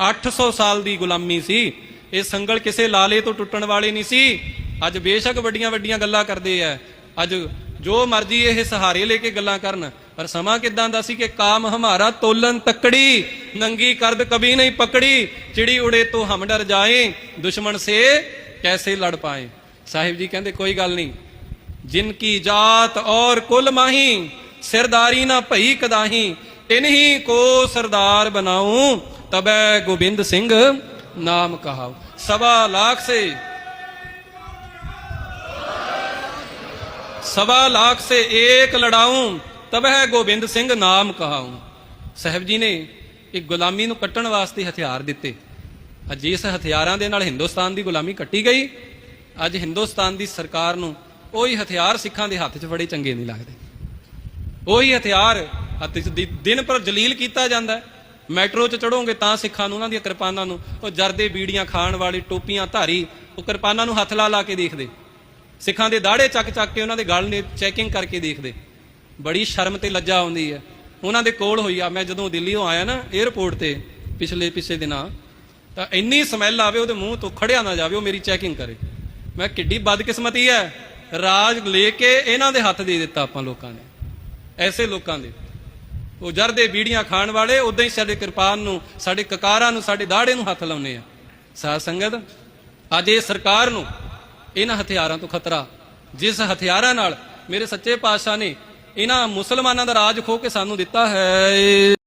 800 ਸਾਲ ਦੀ ਗੁਲਾਮੀ ਸੀ। ਇਹ ਸੰਗਲ ਕਿਸੇ ਲਾਲੇ ਤੋਂ ਟੁੱਟਣ ਵਾਲੀ ਨਹੀਂ ਸੀ। ਅੱਜ ਬੇਸ਼ੱਕ ਵੱਡੀਆਂ ਵੱਡੀਆਂ ਗੱਲਾਂ ਕਰਦੇ ਆ। ਅੱਜ ਜੋ ਮਰਜ਼ੀ ਇਹ ਸਹਾਰੇ ਲੈ ਕੇ ਗੱਲਾਂ ਕਰਨ, ਪਰ ਸਮਾਂ ਕਿਦਾਂ ਦਾ ਸੀ ਕਿ ਕਾਮ ਹਮਾਰਾ ਤੋਲਨ ਤਕੜੀ, ਨੰਗੀ ਕਰਦ ਕभी ਨਹੀਂ ਪਕੜੀ, ਚਿੜੀ ਉੜੇ ਤੋਂ ਹਮ ਡਰ ਜਾਏ, ਦੁਸ਼ਮਣ ਸੇ ਕੈਸੇ ਲੜ ਪਾਏ। ਸਾਹਿਬ ਜੀ ਕਹਿੰਦੇ, ਕੋਈ ਗੱਲ ਨਹੀਂ। ਜਿਨ ਕੀ ਜਾਤ ਔਰ ਕੁਲ ਮਾਹੀ, ਸਿਰਦਾਰੀ ਨਾ ਭਈ ਕਦਾਹੀ, ਇਨਹੀ ਕੋ ਸਰਦਾਰ ਬਣਾਉ। ਤਬੈ ਗੋਬਿੰਦ ਸਿੰਘ ਨਾਮ ਕਹਾਉ ਸਵਾ ਲੱਖ ਸੇ। ਸਵਾ ਲੱਖ ਸੇ ਏਕ ਲੜਾਉ, ਤਬੈ ਗੋਬਿੰਦ ਸਿੰਘ ਨਾਮ ਕਹਾਉ। ਸਾਹਿਬ ਜੀ ਨੇ ਇੱਕ ਗੁਲਾਮੀ ਨੂੰ ਕੱਟਣ ਵਾਸਤੇ ਹਥਿਆਰ ਦਿੱਤੇ। ਅੱਜ ਇਸ ਹਥਿਆਰਾਂ ਦੇ ਨਾਲ ਹਿੰਦੁਸਤਾਨ ਦੀ ਗੁਲਾਮੀ ਕੱਟੀ ਗਈ। ਅੱਜ ਹਿੰਦੁਸਤਾਨ ਦੀ ਸਰਕਾਰ ਨੂੰ ਉਹੀ ਹਥਿਆਰ ਸਿੱਖਾਂ ਦੇ ਹੱਥ 'ਚ ਫੜੇ ਚੰਗੇ ਨਹੀਂ ਲੱਗਦੇ। ਉਹੀ ਹਥਿਆਰ ਹੱਥ 'ਚ ਦਿਨ ਪਰ ਜਲੀਲ ਕੀਤਾ ਜਾਂਦਾ ਹੈ। ਮੈਟਰੋ 'ਚ ਚੜੋਗੇ ਤਾਂ ਸਿੱਖਾਂ ਨੂੰ, ਉਹਨਾਂ ਦੀਆਂ ਕਿਰਪਾਨਾਂ ਨੂੰ, ਉਹ ਜਰਦੇ ਬੀੜੀਆਂ ਖਾਣ ਵਾਲੇ ਟੋਪੀਆਂ ਧਾਰੀ, ਉਹ ਕਿਰਪਾਨਾਂ ਨੂੰ ਹੱਥ ਲਾ ਲਾ ਕੇ ਦੇਖਦੇ। ਸਿੱਖਾਂ ਦੇ ਦਾੜੇ ਚੱਕ ਚੱਕ ਕੇ ਉਹਨਾਂ ਦੇ ਗਲ ਨੇ ਚੈਕਿੰਗ ਕਰਕੇ ਦੇਖਦੇ। ਬੜੀ ਸ਼ਰਮ ਤੇ ਲੱਜਾ ਆਉਂਦੀ ਹੈ। ਉਹਨਾਂ ਦੇ ਕੋਲ ਹੋਈ ਆ, ਮੈਂ ਜਦੋਂ ਦਿੱਲੀੋਂ ਆਇਆ ਨਾ 에어ਪੋਰਟ ਤੇ ਪਿਛਲੇ ਪਿਛਲੇ ਦਿਨਾਂ, ਤਾਂ ਇੰਨੀ ਸਮੈਲ ਆਵੇ, ਉਹਦੇ ਮੂੰਹ ਤੋਂ ਖੜਿਆ ਨਾ ਜਾਵੇ, ਉਹ ਮੇਰੀ ਚੈਕਿੰਗ ਕਰੇ। ਮੈਂ ਕਿੱਡੀ ਬਦਕਿਸਮਤੀ ਹੈ। ਰਾਜ ਲੈ ਕੇ ਇਹਨਾਂ ਦੇ ਹੱਥ ਦੇ ਦਿੱਤਾ ਆਪਾਂ ਲੋਕਾਂ ਨੇ। ਐਸੇ ਲੋਕਾਂ ਦੇ। ਉਹ ਜਰਦੇ ਬੀੜੀਆਂ ਖਾਣ ਵਾਲੇ ਉਦਾਂ ਹੀ ਸਾਡੇ ਕਿਰਪਾਨ ਨੂੰ, ਸਾਡੇ ਕਕਾਰਾਂ ਨੂੰ, ਸਾਡੇ ਦਾੜੇ ਨੂੰ ਹੱਥ ਲਾਉਨੇ ਆ। ਸਾਧ ਸੰਗਤ, ਅੱਜ ਇਹ ਸਰਕਾਰ ਨੂੰ ਇਹਨਾਂ ਹਥਿਆਰਾਂ ਤੋਂ ਖਤਰਾ, ਜਿਸ ਹਥਿਆਰਾਂ ਨਾਲ ਮੇਰੇ ਸੱਚੇ ਪਾਤਸ਼ਾਹ ਨੇ ਇਹਨਾਂ ਮੁਸਲਮਾਨਾਂ ਦਾ ਰਾਜ ਖੋ ਕੇ ਸਾਨੂੰ ਦਿੱਤਾ ਹੈ।